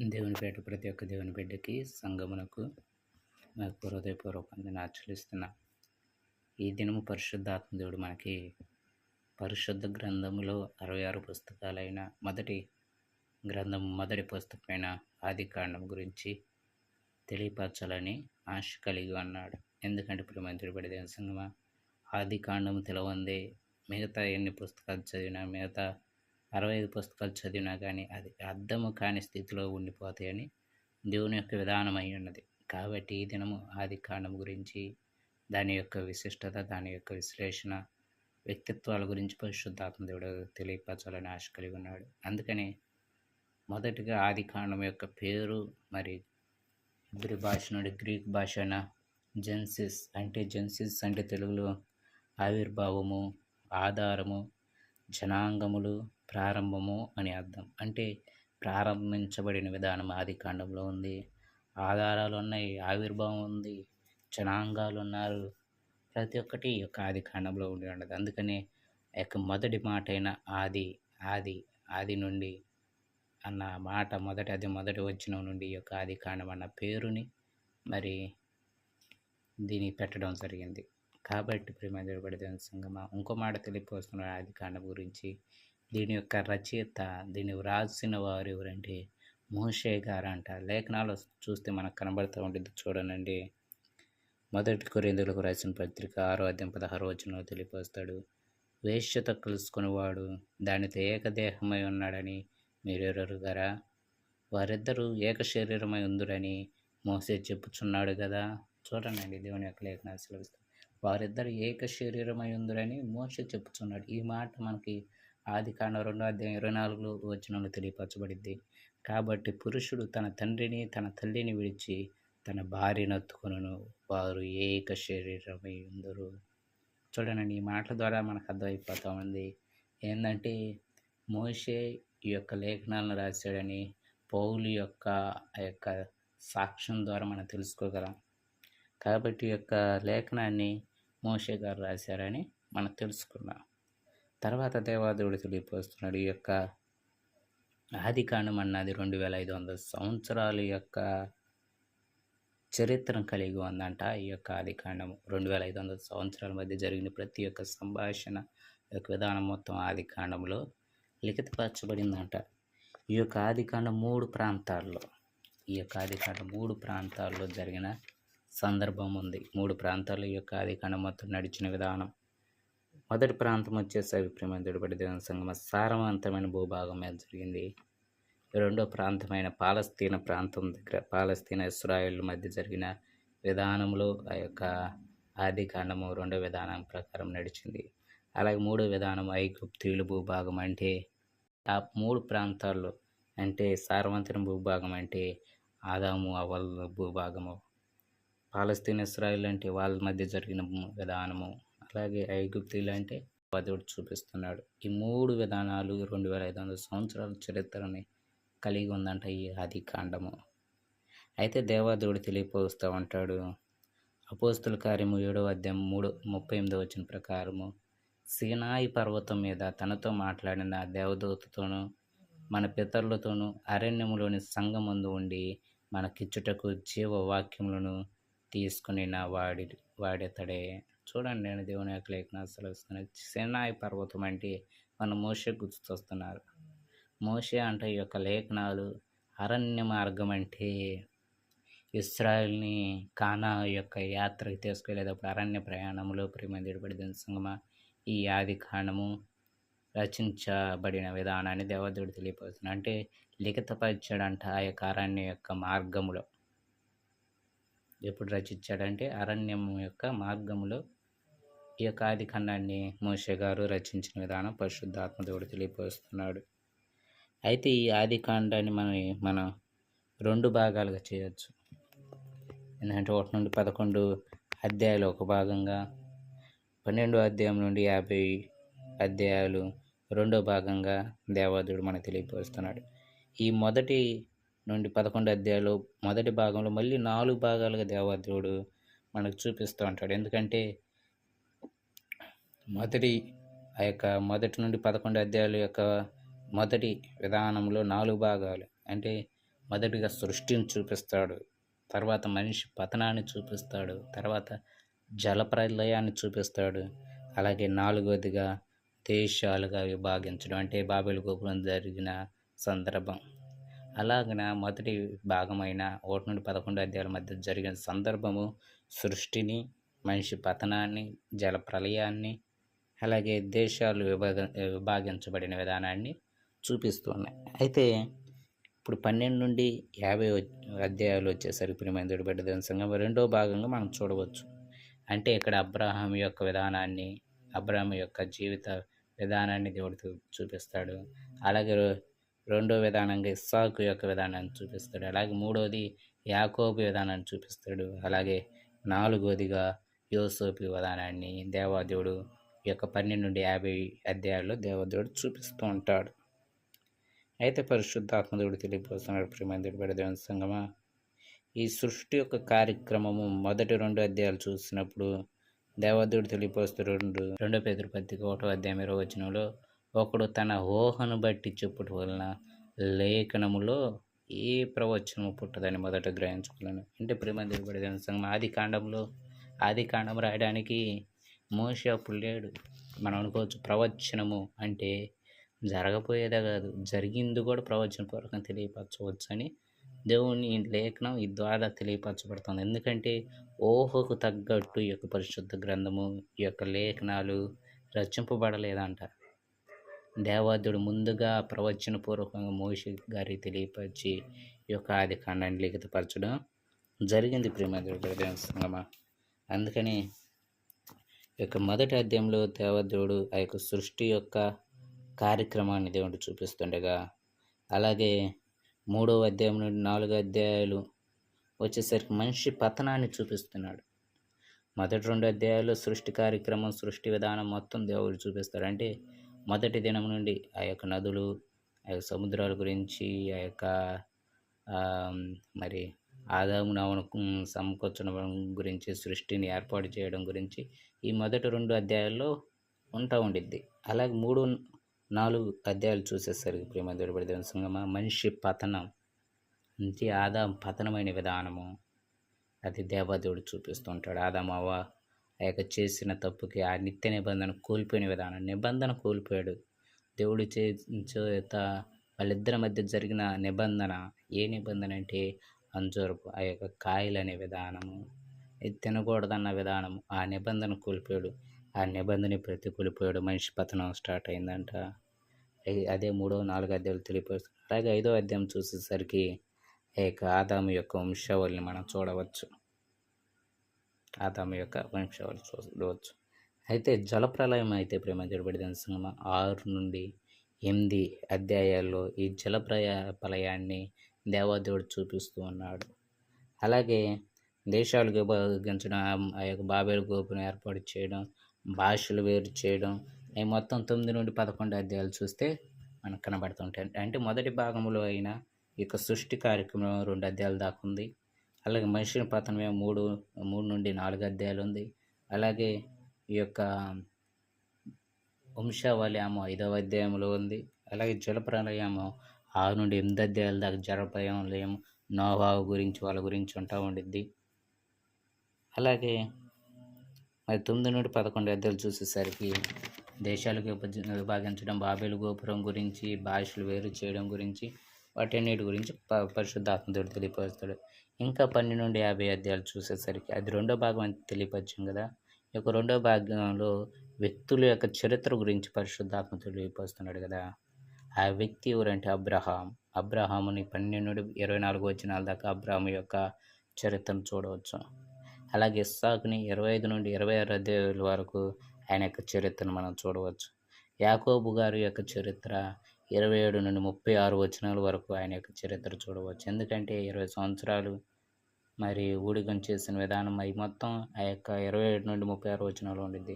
దేవుని బిడ్డ ప్రతి ఒక్క దేవుని బిడ్డకి సంగమునకు నాకు హృదయపూర్వకంగా ఆచరిస్తున్నా. ఈ దినము పరిశుద్ధాత్మ దేవుడు మనకి పరిశుద్ధ గ్రంథములో అరవై ఆరు పుస్తకాలైన మొదటి గ్రంథం మొదటి పుస్తకమైన ఆది కాండం గురించి తెలియపరచాలని ఆశ కలిగి ఉన్నాడు. ఎందుకంటే ఇప్పుడు మంత్రి పడి దేవుని సంగమా ఆది కాండం తెలవందే. మిగతా ఎన్ని పుస్తకాలు చదివినా మిగతా అరవై ఐదు పుస్తకాలు చదివినా కానీ అది అర్థము కాని స్థితిలో ఉండిపోతాయని దేవుని యొక్క విధానం అయి ఉన్నది. కాబట్టి ఈ దినము ఆది కాండం గురించి దాని యొక్క విశిష్టత దాని యొక్క విశ్లేషణ వ్యక్తిత్వాల గురించి పరిశుద్ధాత్మ దేవుడు తెలియపరచాలని ఆశ కలిగి ఉన్నాడు. అందుకని మొదటిగా ఆది కాండం యొక్క పేరు మరి ఇద్దరి భాష నుండి గ్రీక్ భాష జెన్సిస్ అంటే జెన్సిస్ అంటే తెలుగులో ఆవిర్భావము ఆధారము జనాంగములు ప్రారంభము అని అర్థం. అంటే ప్రారంభించబడిన విధానం ఆది కాండంలో ఉంది. ఆధారాలు ఉన్నాయి ఆవిర్భావం ఉంది జనాంగాలు ఉన్నారు. ప్రతి ఒక్కటి ఈ యొక్క ఆది కాండంలో ఉండి ఉండదు అందుకనే యొక్క మొదటి మాట అయిన ఆది ఆది ఆది నుండి అన్న మాట మొదటి అది మొదటి వచ్చిన నుండి ఈ యొక్క ఆది కాండం అన్న పేరుని మరి దీన్ని పెట్టడం జరిగింది. కాబట్టి ప్రేమ దేవుడి సంగమ. ఇంకో మాట తెలియపోతున్నారు ఆది కాండం గురించి దీని యొక్క రచయిత దీన్ని వ్రాసిన వారు ఎవరంటే మోషే గారు అంట లేఖనాలు చూస్తే మనకు కనబడుతూ ఉంటుంది చూడనండి మొదటి కొరిందులకు రాసిన పత్రిక ఆరో అధ్యాయం పదహారు వచనంలో తెలియపరుస్తాడు. వేష్యత కలుసుకునేవాడు దానితో ఏకదేహమై ఉన్నాడని మీరు గారా? వారిద్దరూ ఏక శరీరమై ఉందరని మోసే చెప్పుచున్నాడు కదా చూడండి దేవుని యొక్క లేఖనాలు సెలవిస్తాడు వారిద్దరు ఏక శరీరమై ఉందరని మోస చెప్పుచున్నాడు. ఈ మాట మనకి ఆది కాండ రెండో అధ్యాయం ఇరవై నాలుగులో వచనంలో తెలియపరచబడింది కాబట్టి పురుషుడు తన తండ్రిని తన తల్లిని విడిచి తన భార్యను ఎత్తుకొను వారు ఏక శరీరమై ఉందరు. చూడండి ఈ మాటల ద్వారా మనకు అర్థమైపోతా ఉంది. ఏంటంటే మోషే ఈ యొక్క లేఖనాలను రాశాడని పౌలు యొక్క ఆ యొక్క సాక్ష్యం ద్వారా మనం తెలుసుకోగలం. కాబట్టి ఈ యొక్క లేఖనాన్ని మోషే గారు రాశారని మనం తెలుసుకున్నాం తర్వాత దేవాదేవుడు తెలియపరుస్తున్నాడు ఈ యొక్క ఆది కాండం అన్నది రెండు వేల ఐదు వందల సంవత్సరాల యొక్క చరిత్రను కలిగి ఉందంట ఈ యొక్క ఆది కాండం. రెండు వేల ఐదు వందల సంవత్సరాల మధ్య జరిగిన ప్రతి ఒక్క సంభాషణ యొక్క విధానం మొత్తం ఆది కాండంలో లిఖితపరచబడిందంట. ఈ యొక్క ఆది కాండం మూడు ప్రాంతాల్లో ఈ యొక్క ఆది కాండం మూడు ప్రాంతాల్లో జరిగిన సందర్భం ఉంది. మూడు ప్రాంతాల్లో ఈ యొక్క ఆది కాండం మొత్తం నడిచిన విధానం మొదటి ప్రాంతం వచ్చేసి అభిప్రాయం పడి దేవుని సంగమ సారవంతమైన భూభాగం మీద జరిగింది. రెండో ప్రాంతమైన పాలస్తీన ప్రాంతం దగ్గర పాలస్తీన ఇస్రాయిల్ మధ్య జరిగిన విధానంలో ఆ యొక్క ఆది కాండము రెండో విధానం ప్రకారం నడిచింది. అలాగే మూడో విధానం ఐగుప్తీయుల భూభాగం అంటే ఆ మూడు ప్రాంతాల్లో అంటే సారవంతమైన భూభాగం అంటే ఆదాము అవల్ భూభాగము. పాలస్తీన్ ఇస్రాయిల్ అంటే వాళ్ళ మధ్య జరిగిన విధానము. అలాగే ఐగుప్తీలు అంటే దేవుడు చూపిస్తున్నాడు. ఈ మూడు విధానాలు రెండు వేల ఐదు వందల సంవత్సరాల చరిత్రని కలిగి ఉందంట ఈ ఆది కాండము. అయితే దేవాదేవుడు తెలియపోస్తూ ఉంటాడు. అపోస్తుల కార్యము ఏడవ అధ్యాయం మూడు ముప్పై ఎనిమిది వచ్చిన ప్రకారము సీనాయి పర్వతం మీద తనతో మాట్లాడిన దేవదూతతోనూ మన పితరులతోనూ అరణ్యములోని సంగమందు ఉండి మనకిచ్చుటకు జీవ వాక్యములను తీసుకుని నా వాడి వాడెతడే. చూడండి నేను దేవుని యొక్క లేఖన సెలవుస్తున్నాను. సినాయి పర్వతం అంటే మన మోసే గుర్తుకొస్తున్నారు. మోసే అంటే ఈ యొక్క లేఖనాలు అరణ్య మార్గం అంటే ఇస్రాయల్ని కానా యొక్క యాత్రకి తీసుకెళ్ళేటప్పుడు అరణ్య ప్రయాణంలో ప్రేమ సంగమ? ఈ ఆది కాండము రచించబడిన విధానాన్ని దేవదేవుడు తెలియపరుస్తుంది అంటే లిఖితపరిచాడంట ఆ యొక్క అరణ్య యొక్క మార్గములో. ఎప్పుడు రచించాడంటే అరణ్యం యొక్క మార్గములో ఈ యొక్క ఆది ఖండాన్ని మోషే గారు రచించిన విధానం పరిశుద్ధాత్మ దేవుడు తెలియపరుస్తున్నాడు. అయితే ఈ ఆది కాండాన్ని మనం మనం రెండు భాగాలుగా చేయొచ్చు. ఎందుకంటే ఒకటి నుండి పదకొండు అధ్యాయాలు ఒక భాగంగా పన్నెండు అధ్యాయం నుండి యాభై అధ్యాయాలు రెండో భాగంగా దేవాదుడు మనకు తెలియపరుస్తున్నాడు. ఈ మొదటి నుండి పదకొండు అధ్యాయులు మొదటి భాగంలో మళ్ళీ నాలుగు భాగాలుగా దేవాదేవుడు మనకు చూపిస్తూ ఉంటాడు. ఎందుకంటే మొదటి ఆ యొక్క మొదటి నుండి పదకొండు అధ్యాయుల యొక్క మొదటి విధానంలో నాలుగు భాగాలు. అంటే మొదటిగా సృష్టిని చూపిస్తాడు తర్వాత మనిషి పతనాన్ని చూపిస్తాడు తర్వాత జలప్రలయాన్ని చూపిస్తాడు అలాగే నాలుగవదిగా దేశాలుగా విభాగించడం అంటే బాబెల్ గోపురం జరిగిన సందర్భం. అలాగన మొదటి భాగమైన ఒకటి నుండి పదకొండు అధ్యాయుల మధ్య జరిగిన సందర్భము సృష్టిని మనిషి పతనాన్ని జల ప్రళయాన్ని అలాగే దేశాలు విభాగ విభాగించబడిన విధానాన్ని చూపిస్తున్నాయి అయితే ఇప్పుడు పన్నెండు నుండి యాభై అధ్యాయాలు వచ్చేసరికి ప్రియమైన బిడ్డ దేవుని సంఘం రెండో భాగంగా మనం చూడవచ్చు. అంటే ఇక్కడ అబ్రహాం యొక్క విధానాన్ని అబ్రహాం యొక్క జీవిత విధానాన్ని దేవుడు చూపిస్తాడు. అలాగే రెండో విధానంగా ఇస్సాకు యొక్క విధానాన్ని చూపిస్తాడు. అలాగే మూడోది యాకోబు విధానాన్ని చూపిస్తాడు. అలాగే నాలుగోదిగా యోసోపి విధానాన్ని దేవాదేవుడు ఈ యొక్క పన్నెండు నుండి యాభై అధ్యాయాల్లో దేవదేవుడు చూపిస్తూ ఉంటాడు. అయితే పరిశుద్ధాత్మదేవుడు తెలియపోతున్నాడు ప్రేమందుడు దేవుని సంగమా. ఈ సృష్టి యొక్క కార్యక్రమము మొదటి రెండు అధ్యాయాలు చూసినప్పుడు దేవదేవుడు తెలియపోస్తూ రెండు రెండో పేదరు పత్రిక ఒకటో అధ్యాయం ఇరవై వచనంలో ఒకడు తన ఊహను బట్టి చెప్పుట వలన లేఖనములో ఏ ప్రవచనము పుట్టదని మొదట గ్రహించుకోలేను అంటే ప్రేమ దేవుడి సంఘం ఆది కాండంలో ఆది కాండం రాయడానికి మోషి అప్పుడు లేడు. మనం అనుకోవచ్చు ప్రవచనము అంటే జరగపోయేదే కాదు జరిగింది కూడా ప్రవచనపూర్వకం తెలియపరచవచ్చు అని దేవుని లేఖనం ఈ ద్వారా తెలియపరచబడుతుంది. ఎందుకంటే ఊహకు తగ్గట్టు ఈ యొక్క పరిశుద్ధ గ్రంథము ఈ యొక్క లేఖనాలు రచింపబడలేదంట. దేవాదుడు ముందుగా ప్రవచన పూర్వకంగా మోషి గారి తెలియపరిచి ఈ యొక్క ఆది కాండాన్ని లిఖితపరచడం జరిగింది ప్రేమదేవుడు సంగమ. అందుకని యొక్క మొదటి అధ్యాయంలో దేవదేవుడు ఆ యొక్క సృష్టి యొక్క కార్యక్రమాన్ని దేవుడు చూపిస్తుండగా అలాగే మూడవ అధ్యాయం నుండి నాలుగో అధ్యాయాలు వచ్చేసరికి మనిషి పతనాన్ని చూపిస్తున్నాడు. మొదటి రెండు అధ్యాయాలు సృష్టి కార్యక్రమం సృష్టి విధానం మొత్తం దేవుడు చూపిస్తాడు. అంటే మొదటి దినం నుండి ఆ యొక్క నదులు ఆ యొక్క సముద్రాల గురించి ఆ యొక్క మరి ఆదాము నవను సమకూర్చడం గురించి సృష్టిని ఏర్పాటు చేయడం గురించి ఈ మొదటి రెండు అధ్యాయాల్లో ఉంటా ఉండిద్ది. అలాగే మూడు నాలుగు అధ్యాయాలు చూసేసరికి ప్రేమ దొరబడి దేవుని సంగమ మనిషి పతనం నుంచి ఆదాం పతనమైన విధానము అది దేవదేవుడు చూపిస్తుంటాడు ఆదామవ్వ ఆ యొక్క చేసిన తప్పుకి ఆ నిత్య నిబంధన కోల్పోయిన విధానం నిబంధన కోల్పోయాడు. దేవుడు చేత వాళ్ళిద్దరి మధ్య జరిగిన నిబంధన ఏ నిబంధన అంటే అంజూరపు ఆ యొక్క కాయలనే విధానము ఇది తినకూడదన్న విధానం ఆ నిబంధన కోల్పోయాడు. ఆ నిబంధన ప్రతి కోల్పోయాడు. మనిషి పతనం స్టార్ట్ అయిందంట. అదే మూడో నాలుగో అధ్యాయులు తెలియపరుస్తుంది అలాగే ఐదో అధ్యాయం చూసేసరికి ఆ యొక్క ఆదాము యొక్క వంశావళిని మనం చూడవచ్చు. ఆదాము యొక్క వంశావళి చూడవచ్చు. అయితే జలప్రలయం అయితే ప్రేమ జడబడిన సినిమా ఆరు నుండి ఎనిమిది అధ్యాయాల్లో ఈ జలప్రయ ప్రలయాన్ని దేవాదేవుడు చూపిస్తూ ఉన్నాడు. అలాగే దేశాలు ఉపయోగించడం ఆ యొక్క బాబేలు గోపును ఏర్పాటు చేయడం భాషలు వేరు చేయడం ఈ మొత్తం తొమ్మిది నుండి పదకొండు అధ్యాయాలు చూస్తే మనకు కనబడుతుంటాయి. అంటే మొదటి భాగంలో అయిన ఈ యొక్క సృష్టి కార్యక్రమం రెండు అధ్యాయాలు దాకా ఉంది. అలాగే మనిషిని పతనమే మూడు మూడు నుండి నాలుగు అధ్యాయాలు ఉంది. అలాగే ఈ యొక్క వంశావళి ఏమో ఐదవ అధ్యాయంలో ఉంది. అలాగే జలప్రలయము ఆరు నుండి ఎనిమిది అధ్యాయాల దాకా జలప్రలయం నోవావు గురించి వాళ్ళ గురించి ఉంటా ఉండిద్ది. అలాగే మరి తొమ్మిది నుండి పదకొండు అధ్యాయులు చూసేసరికి దేశాలకు విభాగించడం బాబేలు గోపురం గురించి భాషలు వేరు చేయడం గురించి వాటన్నిటి గురించి ప పరిశుద్ధాత్మతుడు తెలియపరుస్తాడు. ఇంకా పన్నెండు నుండి యాభై అధ్యాయులు చూసేసరికి అది రెండో భాగం అని తెలియపరిచాం కదా. ఈ యొక్క రెండో భాగంలో వ్యక్తుల యొక్క చరిత్ర గురించి పరిశుద్ధాత్మ తెలియపరుస్తున్నాడు కదా. ఆ వ్యక్తి ఎవరంటే అబ్రహాం. అబ్రహాముని పన్నెండు నుండి ఇరవై నాలుగు వచ్చినాల దాకా అబ్రహాం యొక్క చరిత్రను చూడవచ్చు. అలాగే ఇస్సాకుని ఇరవై ఐదు నుండి ఇరవై ఆరు అధ్యాయుల వరకు ఆయన యొక్క చరిత్రను మనం చూడవచ్చు. యాకోబు గారి యొక్క చరిత్ర ఇరవై ఏడు నుండి ముప్పై ఆరు వచనాల వరకు ఆయన యొక్క చరిత్ర చూడవచ్చు. ఎందుకంటే ఇరవై సంవత్సరాలు మరి ఊడిగం చేసిన విధానం అవి మొత్తం ఆ యొక్క ఇరవై ఏడు నుండి ముప్పై ఆరు వచనాలు ఉండింది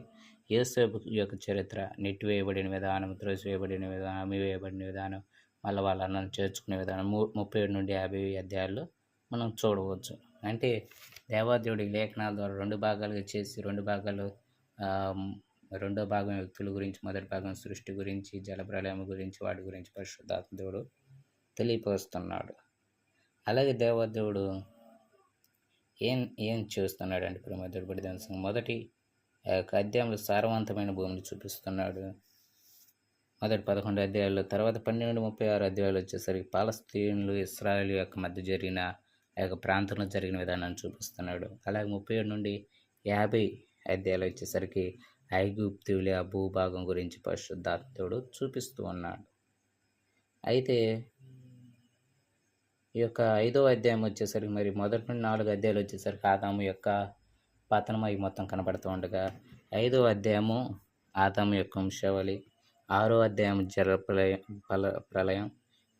యేసేపు యొక్క చరిత్ర నెట్టివేయబడిన విధానం త్రోసివేయబడిన విధానం అమ్మి వేయబడిన విధానం మళ్ళీ వాళ్ళ అన్నను చేర్చుకునే విధానం ముప్పై ఏడు నుండి యాభై అధ్యాయాల్లో మనం చూడవచ్చు. అంటే దేవాదేవుడి లేఖనాల ద్వారా రెండు భాగాలుగా చేసి రెండు భాగాలు రెండో భాగం వ్యక్తుల గురించి మొదటి భాగం సృష్టి గురించి జలప్రలయం గురించి వాటి గురించి పరిశుద్ధాత్మ దేవుడు తెలియపరుస్తున్నాడు. అలాగే దేవదేవుడు ఏం ఏం చేస్తున్నాడంటే అంటే ప్రమోదుడు సంఘం మొదటి ఆ యొక్క అధ్యాయంలో సారవంతమైన భూమిని చూపిస్తున్నాడు. మొదటి పదకొండు అధ్యాయాల్లో తర్వాత పన్నెండు ముప్పై ఆరు అధ్యాయాలు వచ్చేసరికి పాలస్తీన్లు ఇస్రాయల్ యొక్క మధ్య జరిగిన ఆ యొక్క ప్రాంతంలో జరిగిన విధానాన్ని చూపిస్తున్నాడు. అలాగే ముప్పై ఏడు నుండి యాభై అధ్యాయాలు వచ్చేసరికి ఐగుప్తుల భూభాగం గురించి పరిశుద్ధాత్ముడు చూపిస్తూ ఉన్నాడు. అయితే ఈ యొక్క ఐదో అధ్యాయం వచ్చేసరికి మరి మొదటి నుండి నాలుగు అధ్యాయాలు వచ్చేసరికి ఆదాము యొక్క పతనం అవి మొత్తం కనబడుతూ ఉండగా ఐదో అధ్యాయము ఆదాము యొక్క వంశావళి ఆరో అధ్యాయం జల ప్రళయం పల ప్రళయం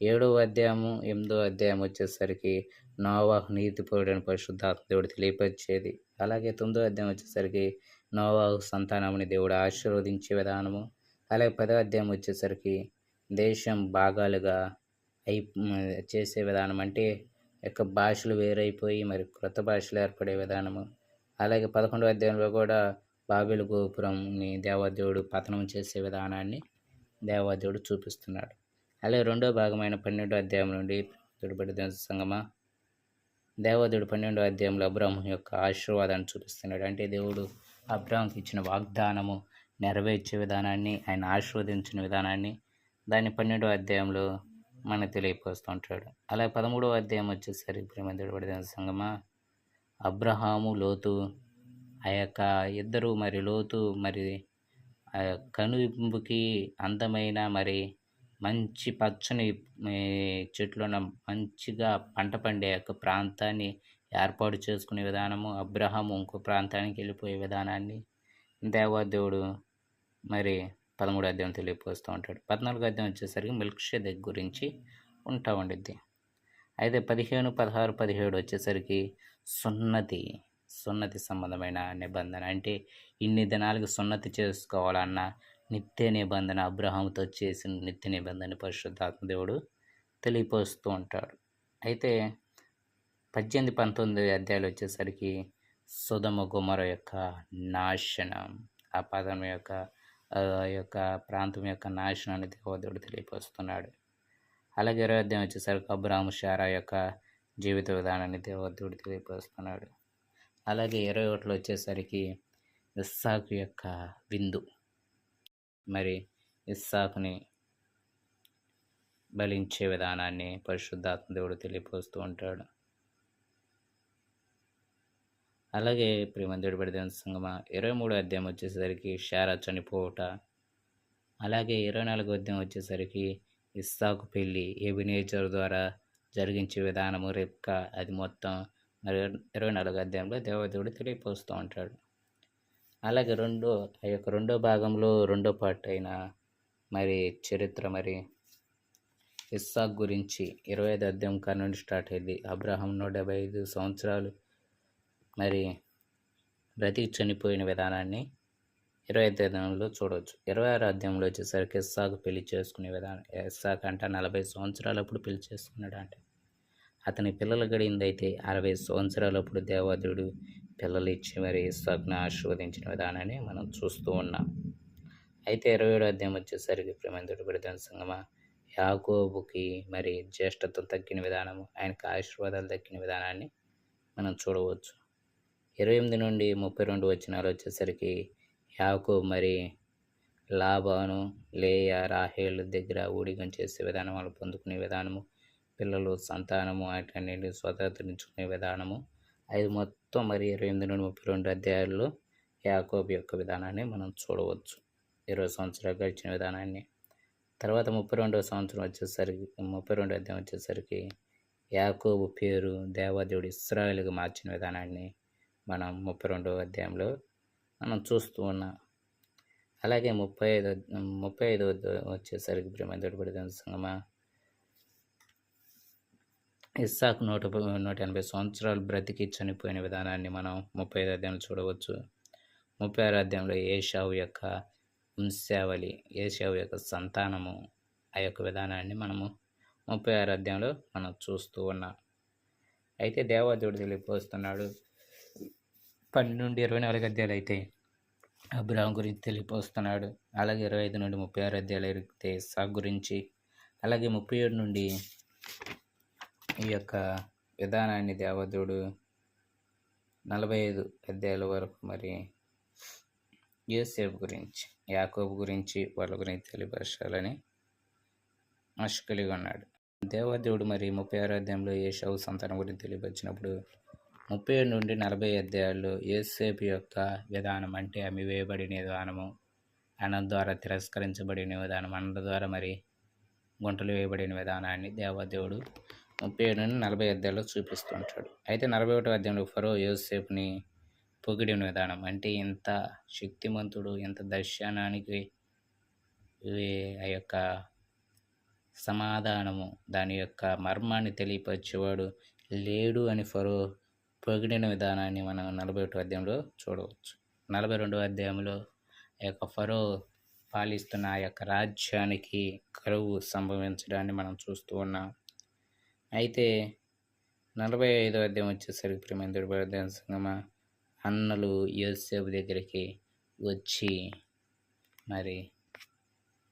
ఏడో అధ్యాయము ఎనిమిదో అధ్యాయం వచ్చేసరికి నోవాహు నీతిపరుడని పరిశుద్ధాత్మ దేవుడు తెలియపరిచేది. అలాగే తొమ్మిదో అధ్యాయం వచ్చేసరికి నోవాహు సంతానముని దేవుడు ఆశీర్వదించే విధానము. అలాగే పదో అధ్యాయం వచ్చేసరికి దేశం భాగాలుగా అయి చేసే విధానం అంటే యొక్క భాషలు వేరైపోయి మరి క్రొత్త భాషలు ఏర్పడే విధానము. అలాగే పదకొండవ అధ్యాయంలో కూడా బాబిల గోపురంని దేవాదేవుడు పతనం చేసే విధానాన్ని దేవాదేవుడు చూపిస్తున్నాడు. అలాగే రెండో భాగమైన పన్నెండో అధ్యాయం నుండి తుడిపడి సంగమ. దేవదేవుడు పన్నెండో అధ్యాయంలో అబ్రాహం యొక్క ఆశీర్వాదాన్ని చూపిస్తున్నాడు. అంటే దేవుడు అబ్రాహంకి ఇచ్చిన వాగ్దానము నెరవేర్చే విధానాన్ని ఆయన ఆశీర్వదించిన విధానాన్ని దాన్ని పన్నెండో అధ్యాయంలో మన తెలియపరుస్తూ ఉంటాడు అలాగే పదమూడవ అధ్యాయం వచ్చేసరికి ప్రేమదేవుడి సంగమా? అబ్రహాము లోతు ఆ యొక్క ఇద్దరు మరి లోతు మరి ఆ కనువింపుకి అందమైన మరి మంచి పచ్చని చెట్లున్న మంచిగా పంట పండే యొక్క ప్రాంతాన్ని ఏర్పాటు చేసుకునే విధానము అబ్రహాము ఇంకో ప్రాంతానికి వెళ్ళిపోయే విధానాన్ని దేవాదేవుడు మరి పదమూడు అధ్యాయం తెలియపోస్తూ ఉంటాడు. పద్నాలుగు అధ్యాయం వచ్చేసరికి మిల్క్ షేక్ గురించి ఉంటా ఉండిద్ది. అయితే పదిహేను పదహారు పదిహేడు వచ్చేసరికి సున్నతి సున్నతి సంబంధమైన నిబంధన. అంటే ఇన్ని దినాలకు సున్నతి చేసుకోవాలన్న నిత్య నిబంధన అబ్రహాంతో చేసిన నిత్య నిబంధన పరిశుద్ధాత్మదేవుడు తెలియపోస్తూ ఉంటాడు. అయితే పద్దెనిమిది పంతొమ్మిది అధ్యాయులు వచ్చేసరికి సుధమ గుమర యొక్క నాశనం ఆ పదం యొక్క యొక్క ప్రాంతం యొక్క నాశనాన్ని దేవదేవుడు తెలియపరుస్తున్నాడు. అలాగే ఇరవై అధ్యాయం వచ్చేసరికి అబ్రాహ్మ షారా యొక్క జీవిత విధానాన్ని దేవదేవుడు తెలియపరుస్తున్నాడు. అలాగే ఇరవై ఒకటిలో వచ్చేసరికి ఇస్సాకు యొక్క విందు. మరి ఇస్సాకుని బలించే విధానాన్ని పరిశుద్ధాత్మ దేవుడు తెలియపరుస్తూ ఉంటాడు. అలాగే ప్రేమంతుడి పడిన సంగమ ఇరవై మూడు అధ్యాయం వచ్చేసరికి షారా చనిపోవట. అలాగే ఇరవై నాలుగో అధ్యాయం వచ్చేసరికి ఇస్సాకు పెళ్ళి ఎబినేచర్ ద్వారా జరిగించే విధానము రెక్క అది మొత్తం మరి ఇరవై నాలుగో అధ్యాయంలో దేవదేవుడు తెలియపోస్తూ ఉంటాడు. అలాగే రెండో ఆ యొక్క రెండో భాగంలో రెండో పార్ట్ అయిన మరి చరిత్ర మరి ఇస్సాక్ గురించి ఇరవై ఐదు అధ్యాయం కాడ స్టార్ట్ అయింది. అబ్రహం నూట డెబ్బై ఐదు సంవత్సరాలు మరి బ్రతికి చనిపోయిన విధానాన్ని ఇరవై ఐదు అధ్యాయంలో చూడవచ్చు. ఇరవై ఆరు అధ్యాయంలో వచ్చేసరికి ఎస్సాకు పెళ్ళి చేసుకునే విధానం. ఎస్సాకు అంటే నలభై సంవత్సరాలప్పుడు పెళ్ళి చేసుకున్నాడు అంటే అతని పిల్లలు గడిందైతే అరవై సంవత్సరాలప్పుడు దేవాదుడు పిల్లలు ఇచ్చి మరి ఇస్సాకును ఆశీర్వదించిన విధానాన్ని మనం చూస్తూ ఉన్నాం. అయితే ఇరవై ఏడు అధ్యాయం వచ్చేసరికి ప్రేమంతుడు బిడ్డ సంగమ యాకోబుకి మరి జ్యేష్ఠత్వం తగ్గిన విధానము ఆయనకు ఆశీర్వాదాలు తగ్గిన విధానాన్ని మనం చూడవచ్చు. ఇరవై ఎనిమిది నుండి ముప్పై రెండు వచ్చినాలు వచ్చేసరికి యాకు మరి లాభాను లేయ రాహేళ్ళ దగ్గర ఊడిగం చేసే విధానం వాళ్ళు పొందుకునే విధానము పిల్లలు సంతానము వాటన్నిటిని స్వతంత్రించుకునే విధానము. అది మొత్తం మరి ఇరవై ఎనిమిది నుండి ముప్పై రెండు అధ్యాయాల్లో యాకోబ్ యొక్క విధానాన్ని మనం చూడవచ్చు. ఇరవై సంవత్సరాలు గడిచిన విధానాన్ని. తర్వాత ముప్పై రెండవ సంవత్సరం వచ్చేసరికి ముప్పై రెండు అధ్యాయం వచ్చేసరికి యాకోబు పేరు దేవాదేవుడు ఇస్రాయల్గా మార్చిన విధానాన్ని మనం ముప్పై రెండవ అధ్యాయంలో మనం చూస్తూ ఉన్నాం. అలాగే ముప్పై ఐదు ముప్పై ఐదు వచ్చేసరికి బ్రహ్మదేవుడు పడిన సంగమా ఇస్సాకు నూట నూట ఎనభై సంవత్సరాలు బ్రతికి చనిపోయిన విధానాన్ని మనం ముప్పై ఐదు అధ్యాయంలో చూడవచ్చు. ముప్పై ఆరు అధ్యాయంలో ఏషావు యొక్క వంశావళి ఏషావు యొక్క సంతానము ఆ యొక్క విధానాన్ని మనము ముప్పై ఆరు అధ్యాయంలో మనం చూస్తూ ఉన్నాం. అయితే దేవాదేవుడు తెలియపోస్తున్నాడు పన్నెండు నుండి ఇరవై నాలుగు అధ్యాయులు అయితే అబ్రాహం గురించి తెలియపోస్తున్నాడు. అలాగే ఇరవై ఐదు నుండి ముప్పై ఆరు అధ్యాయులు అయితే సాగ్ గురించి అలాగే ముప్పై ఏడు నుండి ఈ యొక్క విధానాన్ని దేవదుడు నలభై ఐదు అధ్యాయుల వరకు మరి యూసేఫ్ గురించి యాకోబు గురించి వాళ్ళ గురించి తెలియపరచాలని ఆశ కలిగి ఉన్నాడు. దేవదేవుడు మరి ముప్పై ఆరో అధ్యాయంలో ఏషావు సంతానం గురించి తెలియపరిచినప్పుడు ముప్పై ఏడు నుండి నలభై అధ్యాయాల్లో ఏసేపు యొక్క విధానం అంటే అమ్మివేయబడిన విధానము అన్న ద్వారా తిరస్కరించబడిన విధానం అన్న ద్వారా మరి గుంటలు వేయబడిన విధానాన్ని దేవదేవుడు ముప్పై ఏడు నుండి నలభై అధ్యాయంలో చూపిస్తుంటాడు. అయితే నలభై ఒకటో అధ్యాయంలో ఫరో యోసేపుని పొగిడిన విధానం అంటే ఇంత శక్తిమంతుడు ఇంత దర్శనానికి ఆ యొక్క సమాధానము దాని యొక్క మర్మాన్ని తెలియపరిచేవాడు లేడు అని ఫరో పొగిడిన విధానాన్ని మనం నలభై ఒకటో అధ్యాయంలో చూడవచ్చు. నలభై రెండవ అధ్యాయంలో ఆ యొక్క ఫరో పాలిస్తున్న ఆ యొక్క రాజ్యానికి కరువు సంభవించడాన్ని మనం చూస్తూ ఉన్నాం. అయితే నలభై ఐదో అధ్యాయం వచ్చేసరికి ప్రేమ సంగమ అన్నలు యోసేపు దగ్గరికి వచ్చి మరి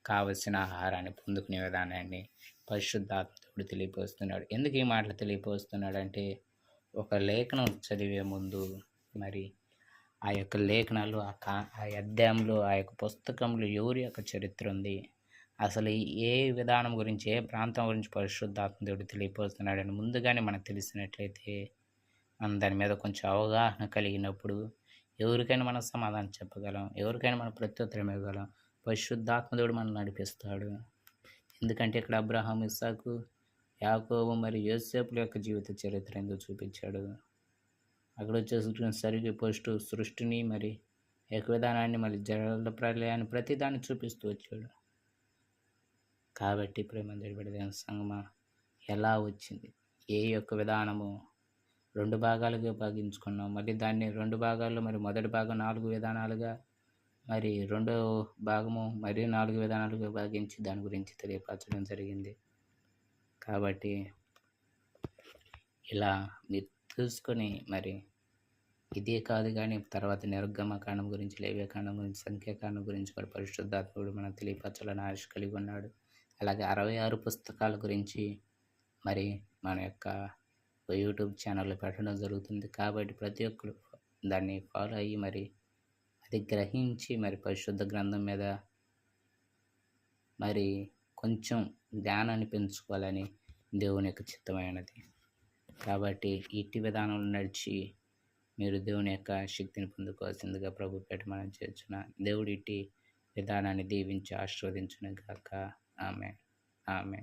కావలసిన ఆహారాన్ని పొందుకునే విధానాన్ని పరిశుద్ధాత్ముడు తెలియపోస్తున్నాడు ఎందుకు ఈ మాటలు తెలియపోస్తున్నాడు అంటే ఒక లేఖనం చదివే ముందు మరి ఆ యొక్క లేఖనాలు ఆ కా ఆ అధ్యాయంలో ఆ యొక్క పుస్తకంలో ఎవరి యొక్క చరిత్ర ఉంది? అసలు ఏ విధానం గురించి ఏ ప్రాంతం గురించి పరిశుద్ధాత్మ తెలియపోతున్నాడని ముందుగానే మనకు తెలిసినట్లయితే మనం దాని మీద కొంచెం అవగాహన కలిగినప్పుడు ఎవరికైనా మనం సమాధానం చెప్పగలం ఎవరికైనా మనం ప్రత్యుత్తరం ఇవ్వగలం పరిశుద్ధాత్మదేవుడు మనం నడిపిస్తాడు. ఎందుకంటే ఇక్కడ అబ్రహాం ఇస్సాకు యాకోబు మరి యోసేపుల యొక్క జీవిత చరిత్ర ఎందుకు చూపించాడు? అక్కడ వచ్చేసి సరిగ్గా పోస్టు సృష్టిని మరి ఏక విధానాన్ని మరి జల ప్రళయాన్ని ప్రతిదాన్ని చూపిస్తూ వచ్చాడు. కాబట్టి ప్రేమ జరిపేది సంగమ ఎలా వచ్చింది? ఏ యొక్క విధానము రెండు భాగాలుగా భాగించుకున్నాం. మళ్ళీ దాన్ని రెండు భాగాల్లో మరి మొదటి భాగం నాలుగు విధానాలుగా మరి రెండో భాగము మరి నాలుగు విధానాలుగా భాగించి దాని గురించి తెలియపరచడం జరిగింది. కాబట్టి ఇలా మీరు చూసుకొని మరి ఇదే కాదు కానీ తర్వాత నిర్గమ కాండం గురించి లేవే కాండం గురించి సంఖ్యాకాండం గురించి కూడా పరిశుద్ధాత్ముడు మనం తెలియపరచాలని ఆశ కలిగి ఉన్నాడు. అలాగే అరవై ఆరు పుస్తకాల గురించి మరి మన యొక్క యూట్యూబ్ ఛానల్లో పెట్టడం జరుగుతుంది. కాబట్టి ప్రతి ఒక్కరు దాన్ని ఫాలో అయ్యి మరి అది గ్రహించి మరి పరిశుద్ధ గ్రంథం మీద మరి కొంచెం జ్ఞానాన్ని పెంచుకోవాలని దేవుని యొక్క చిత్తమైనది. కాబట్టి ఇట్టి విధానంలో నడిచి మీరు దేవుని యొక్క శక్తిని పొందుకోవాల్సిందిగా ప్రభు మనం చేర్చున. దేవుడి ఇట్టి విధానాన్ని దీవించి ఆశీర్వదించిన గాక. ఆమె ఆమె